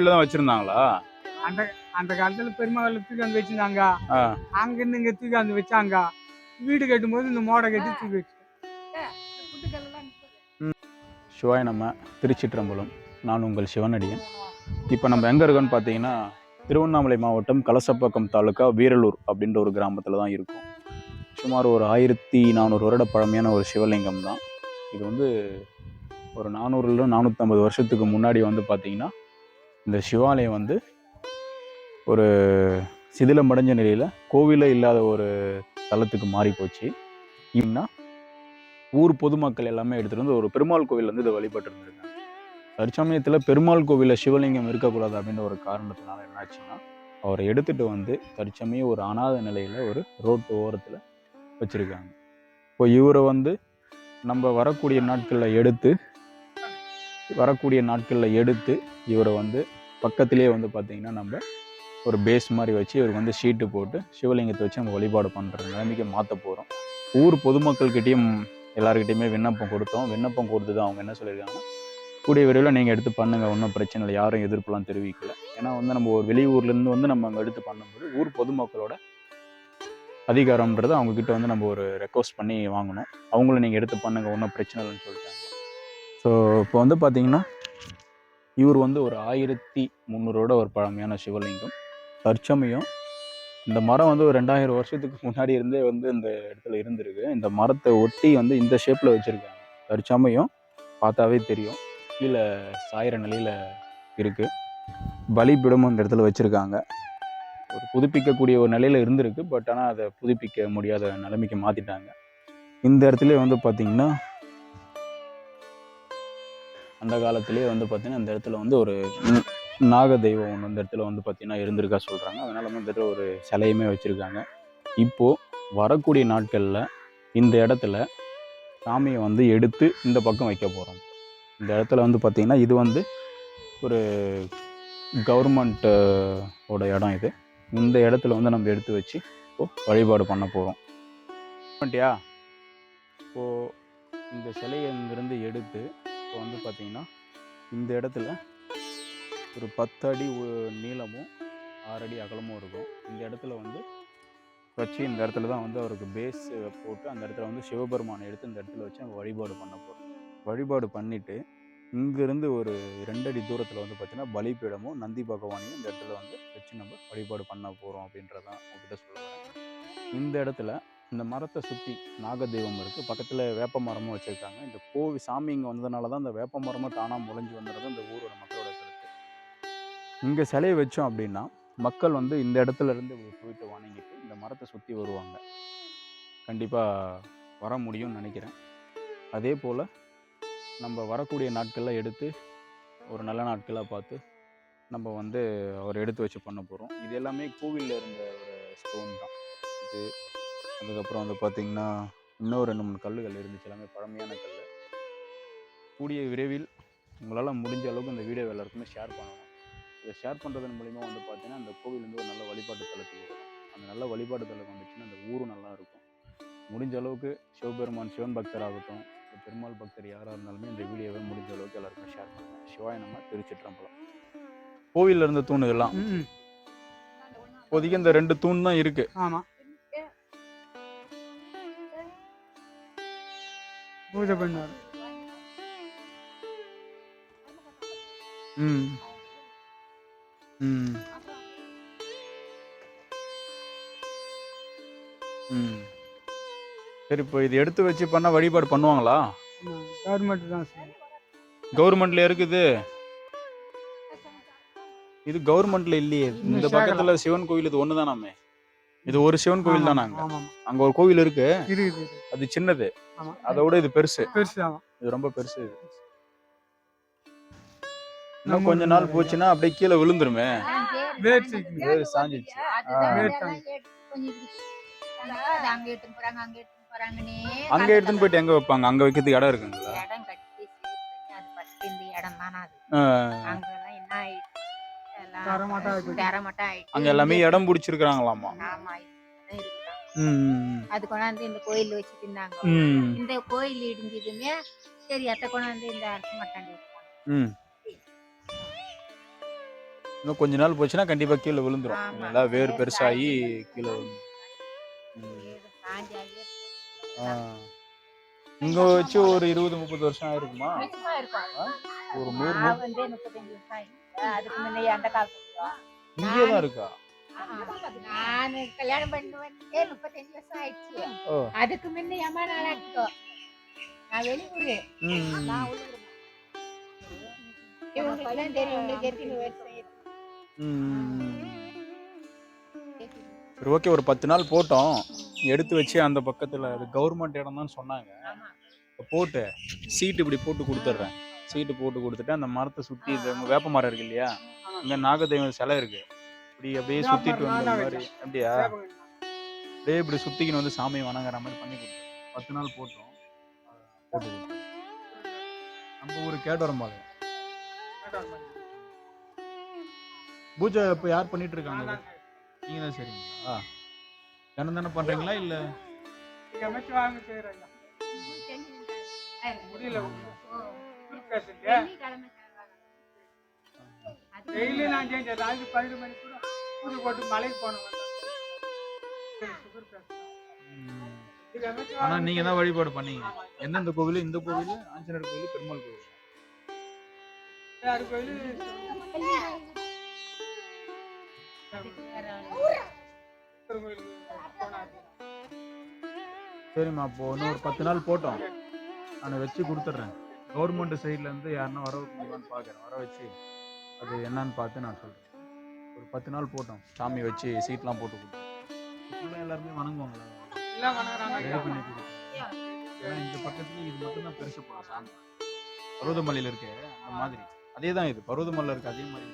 கோவில்ல தான் வச்சிருந்தாங்களா? அந்த அந்த காலத்துல பெருமகளை தூக்கி வந்து வச்சிருந்தாங்க. ஆ. அங்கிருந்து இங்க தூக்கி வந்து வச்சாங்க. வீடு கட்டும்போது இந்த மோடை கட்டி தூக்கி வச்சு. சிவாய நம்ம திருச்சிற்றம்பலம். நான் உங்கள் சிவனடியன். இப்போ நம்ம எங்கே இருக்கோம்னு பார்த்தீங்கன்னா திருவண்ணாமலை மாவட்டம் கலசப்பாக்கம் தாலுக்கா வீரலூர் அப்படின்ற ஒரு கிராமத்தில் தான் இருக்கும். சுமார் ஒரு ஆயிரத்தி நானூறு வருட பழமையான ஒரு சிவலிங்கம் தான். இது வந்து ஒரு நானூறுல நானூற்றம்பது வருஷத்துக்கு முன்னாடி வந்து பார்த்தீங்கன்னா இந்த சிவாலயம் வந்து ஒரு சிதிலமடைஞ்ச நிலையில் கோவிலே இல்லாத ஒரு தலத்துக்கு மாறி போச்சு. இன்னும் ஊர் பொதுமக்கள் எல்லாமே எடுத்துகிட்டு வந்து ஒரு பெருமாள் கோவில் வந்து இதை வழிபட்டு இருந்திருக்காங்க தற்சமயத்தில் பெருமாள் கோவிலில் சிவலிங்கம் இருக்கக்கூடாது அப்படின்ற ஒரு காரணத்தினால என்னாச்சுன்னா அவரை எடுத்துகிட்டு வந்து தற்சமயம் ஒரு அனாதை நிலையில் ஒரு ரோட்டு ஓரத்தில் வச்சுருக்காங்க. இப்போ இவரை வந்து நம்ம வரக்கூடிய நாட்களில் எடுத்து வரக்கூடிய நாட்களில் எடுத்து இவரை வந்து பக்கத்திலேயே வந்து பார்த்திங்கன்னா நம்ம ஒரு பேஸ் மாதிரி வச்சு இவருக்கு வந்து ஷீட்டு போட்டு சிவலிங்கத்தை வச்சு நம்ம வழிபாடு பண்ணுற நிலைமைக்கு மாற்ற போகிறோம் ஊர் பொதுமக்கள்கிட்டயும் எல்லாருக்கிட்டையுமே விண்ணப்பம் கொடுத்தோம். விண்ணப்பம் கொடுத்தது அவங்க என்ன சொல்லியிருக்காங்க? கூடிய விரைவில் நீங்கள் எடுத்து பண்ணுங்கள் ஒன்றும் பிரச்சனை இல்லை. யாரும் எதிர்ப்புலாம் தெரிவிக்கல. ஏன்னா வந்து நம்ம ஒரு வெளியூர்லேருந்து வந்து நம்ம அங்கே எடுத்து பண்ணும்போது ஊர் பொதுமக்களோட அதிகாரம்ன்றது அவங்கக்கிட்ட வந்து நம்ம ஒரு ரெக்வஸ்ட் பண்ணி வாங்கணும். அவங்களும் நீங்கள் எடுத்து பண்ணுங்கள் ஒன்றும் பிரச்சனை இல்லைன்னு சொல்லிட்டாங்க. ஸோ இப்போ வந்து பார்த்தீங்கன்னா இவர் வந்து ஒரு ஆயிரத்தி முந்நூறோட ஒரு பழமையான சிவலிங்கம். தற்சமயம் இந்த மரம் வந்து ஒரு ரெண்டாயிரம் வருஷத்துக்கு முன்னாடி இருந்தே வந்து இந்த இடத்துல இருந்திருக்கு. இந்த மரத்தை ஒட்டி வந்து இந்த ஷேப்பில் வச்சுருக்காங்க. தற்சமயம் பார்த்தாவே தெரியும். கீழே சாயிற நிலையில் இருக்குது பலிபீடமும் இந்த இடத்துல வச்சுருக்காங்க. ஒரு புதுப்பிக்கக்கூடிய ஒரு நிலையில் இருந்திருக்கு. பட் ஆனால் அதை புதுப்பிக்க முடியாத நிலைமைக்கு மாற்றிட்டாங்க இந்த இடத்துல வந்து பார்த்திங்கன்னா அந்த காலத்திலே வந்து பார்த்திங்கன்னா அந்த இடத்துல வந்து ஒரு நாக தெய்வம் ஒன்று அந்த இடத்துல வந்து பார்த்திங்கன்னா இருந்திருக்கா சொல்கிறாங்க அதனால் வந்து இடத்துல ஒரு சிலையுமே வச்சுருக்காங்க. இப்போது வரக்கூடிய நாட்களில் இந்த இடத்துல சாமியை வந்து எடுத்து இந்த பக்கம் வைக்க போகிறோம் இந்த இடத்துல வந்து பார்த்திங்கன்னா இது வந்து ஒரு கவர்மெண்ட்டோட இடம் இது. இந்த இடத்துல வந்து நம்ம எடுத்து வச்சு இப்போது வழிபாடு பண்ண போகிறோம் பண்ணிட்டியா? இப்போது இந்த சிலையை இங்கிருந்து எடுத்து இப்போ வந்து பார்த்திங்கன்னா இந்த இடத்துல ஒரு பத்து அடி நீளமும் ஆறடி அகலமும் இருக்கும். இந்த இடத்துல வந்து வச்சு இந்த இடத்துல தான் வந்து அவருக்கு பேஸ் போட்டு அந்த இடத்துல வந்து சிவபெருமானை எடுத்து இந்த இடத்துல வச்சு நம்ம வழிபாடு பண்ண போகிறோம் வழிபாடு பண்ணிவிட்டு இங்கேருந்து ஒரு ரெண்டடி தூரத்தில் வந்து பார்த்திங்கன்னா பலிபீடமும் நந்தி பகவானையும் இந்த இடத்துல வந்து வச்சு நம்ம வழிபாடு பண்ண போகிறோம் அப்படின்றதான் உங்ககிட்ட சொல்லுவாங்க இந்த இடத்துல இந்த மரத்தை சுற்றி நாகதெய்வம் இருக்குது பக்கத்தில் வேப்ப மரமும் வச்சுருக்காங்க. இந்த கோவி சாமி இங்கே வந்ததுனால தான் இந்த வேப்ப மரமும் தானாக முளைஞ்சு வந்துடுறது இந்த ஊரோட மக்களோட கருத்து இங்கே சிலையை வச்சோம் அப்படின்னா மக்கள் வந்து இந்த இடத்துல இருந்து போயிட்டு வணங்கிட்டு இந்த மரத்தை சுற்றி வருவாங்க. கண்டிப்பாக வர முடியும்னு நினைக்கிறேன். அதே போல் நம்ம வரக்கூடிய நாட்களில் எடுத்து ஒரு நல்ல நாட்களாக பார்த்து நம்ம வந்து அவர் எடுத்து வச்சு பண்ண போகிறோம் இது எல்லாமே கோவிலில் இருந்த ஒரு ஸ்டோன் தான் இது அதுக்கப்புறம் வந்து பார்த்திங்கன்னா இன்னும் ரெண்டு மூணு கல்லுகள் இருந்துச்சு. எல்லாமே பழமையான கல். கூடிய விரைவில் உங்களால் முடிஞ்ச அளவுக்கு இந்த வீடியோ எல்லாருக்குமே ஷேர் பண்ணணும். இதை ஷேர் பண்ணுறதன் மூலிமா வந்து பார்த்தீங்கன்னா அந்த கோவில் வந்து ஒரு நல்ல வழிபாட்டு தலத்துக்கு வரும். அந்த நல்ல வழிபாட்டு தலத்துக்கு வந்துச்சுன்னா அந்த ஊரும் நல்லா இருக்கும். முடிஞ்ச அளவுக்கு சிவபெருமான் சிவன் பக்தர் ஆகட்டும் பெருமாள் பக்தர் யாராக இருந்தாலுமே இந்த வீடியோவை முடிஞ்ச அளவுக்கு எல்லாருக்கும் ஷேர் பண்ணுங்கள் சிவாய நம்ம திருச்சிற்றம்பலம். கோவிலில் இருந்த தூண் இதெல்லாம் ம், இப்போதைக்கு இந்த ரெண்டு தூண் தான் இருக்கு. ஆமா. ம். ம். சரி இப்போ இது எடுத்து வச்சு பண்ண வழிபாடு பண்ணுவாங்களா? கவர்மெண்ட் தான் சார். கவர்மெண்ட்ல இருக்குது. இது கவர்மெண்ட்ல இல்லையே. இந்த. பக்கத்துல சிவன் கோவில் இது ஒன்று தானாமே இது ஒரு சிவன் கோவில் தான் நாங்க. அங்க ஒரு கோவில் இருக்கு. அது சின்னது. ஆமா. அதை விட இது பெருசு. பெருசு ஆமாம் இது ரொம்ப பெருசு இது. இன்னும் கொஞ்ச நாள் போச்சுன்னா அப்படியே கீழே விழுந்துருமே. வேர் சாஞ்சிச்சு அங்க எடுத்துன்னு போயிட்டு எங்க வைப்பாங்க? அங்க வைக்கிறதுக்கு இடம் இருக்குங்களா? இடம் கட்டி அது ஃபர்ஸ்ட் இந்த இடம் தானே அது? ஆ, அங்கெல்லாம் என்ன ஆயிடுச்சு? அங்க எல்லாமே இடம் பிடிச்சிருக்கிறாங்களாமா? ஆமா இதுதான் இருக்குதான். ம், அது கொண்டாந்து இந்த கோயில் வச்சுட்டு இருந்தாங்க இந்த கோயில் இடிஞ்சதுமே சரி அத்தை கொண்டாந்து இந்த அரசு மட்டாண்டி வச்சாங்க. ம். இன்னும் கொஞ்ச நாள் போச்சுன்னா கண்டிப்பா கீழே விழுந்துரும். நல்லா வேர் பெருசாகி கீழே விழுந்துரும். இங்க வச்சு ஒரு இருபது முப்பது வருஷம் ஆயிருக்குமா. ஒரு நூறு வந்து முப்பத்தஞ்சு. அதுக்கு முன்ன அந்த காலத்துல இங்கே தான் இருக்கா? நான் கல்யாணம் பண்ணி வந்து முப்பத்தஞ்சு வருஷம் ஆயிடுச்சு. ஓ. அதுக்கு முன்ன ஏமா நாளாக்கிட்டோ நான் வெளியூரு. ம். நான் உள்ளூர் இவங்களுக்கெல்லாம் தெரியும் உங்களுக்கு எத்தனை வருஷம் இருக்கு. ம். சரி ஓகே ஒரு பத்து நாள் போட்டோம். எடுத்து வச்சு அந்த பக்கத்துல அது கவர்மெண்ட் இடம் தான் சொன்னாங்க. போட்டு சீட்டு இப்படி போட்டு கொடுத்துட்றேன். சீட்டு போட்டு கொடுத்துட்டு அந்த மரத்தை சுத்தி இந்த வேப்ப மரம் இருக்கு இல்லையா? இங்க நாகதெய்வம் சிலை இருக்கு. இப்படி அப்படியே சுத்திட்டு வந்த மாதிரி. அப்படியா? அப்படியே இப்படி சுத்திக்கின்னு வந்து சாமியை வணங்குற மாதிரி பண்ணி கொடுத்தோம். பத்து நாள் போட்டோம். போட்டு கொடுத்தோம். நம்ம ஊர் கேட்டோரம்பாளையம் பூஜை இப்போ யார் பண்ணிட்டு இருக்காங்க? நீங்க தான் சரிங்களா தினம் தானே பண்றீங்களா இல்ல? அமைச்சு வாங்க செய்யறாங்க முடியல. டெய்லி நான் செஞ்சேன் ராஜி பன்னெண்டு மணி கூட பூஜை போட்டு மலைக்கு அமைச்சு ஆனா நீங்க தான் வழிபாடு பண்ணீங்க. எந்தெந்த கோவில்? இந்த கோவில் ஆஞ்சநேயர் கோவில் பெருமாள் கோவில். யாரு போனாரு சரிம்மா அப்போ இன்னும் ஒரு பத்து நாள் போட்டோம். நான் வச்சு கொடுத்துட்றேன் கவர்மெண்ட் சைட்ல இருந்து யாருன்னா வர முடியுமான்னு பார்க்குறேன் வர வச்சு அது என்னன்னு பார்த்து நான் சொல்றேன். ஒரு பத்து நாள் போட்டோம். சாமி வச்சு சீட்லாம் போட்டு கொடுத்தோம். எல்லாருமே வணங்குவாங்களா? ரெடி பண்ணி கொடுத்தோம் ஏன்னா இந்த பக்கத்துல இது மட்டும் தான் பெருசு போடும் சாமி. பருவதமலையில் இருக்கு அந்த மாதிரி. அதே தான் இது பருவதமலையில் இருக்கு அதே மாதிரி.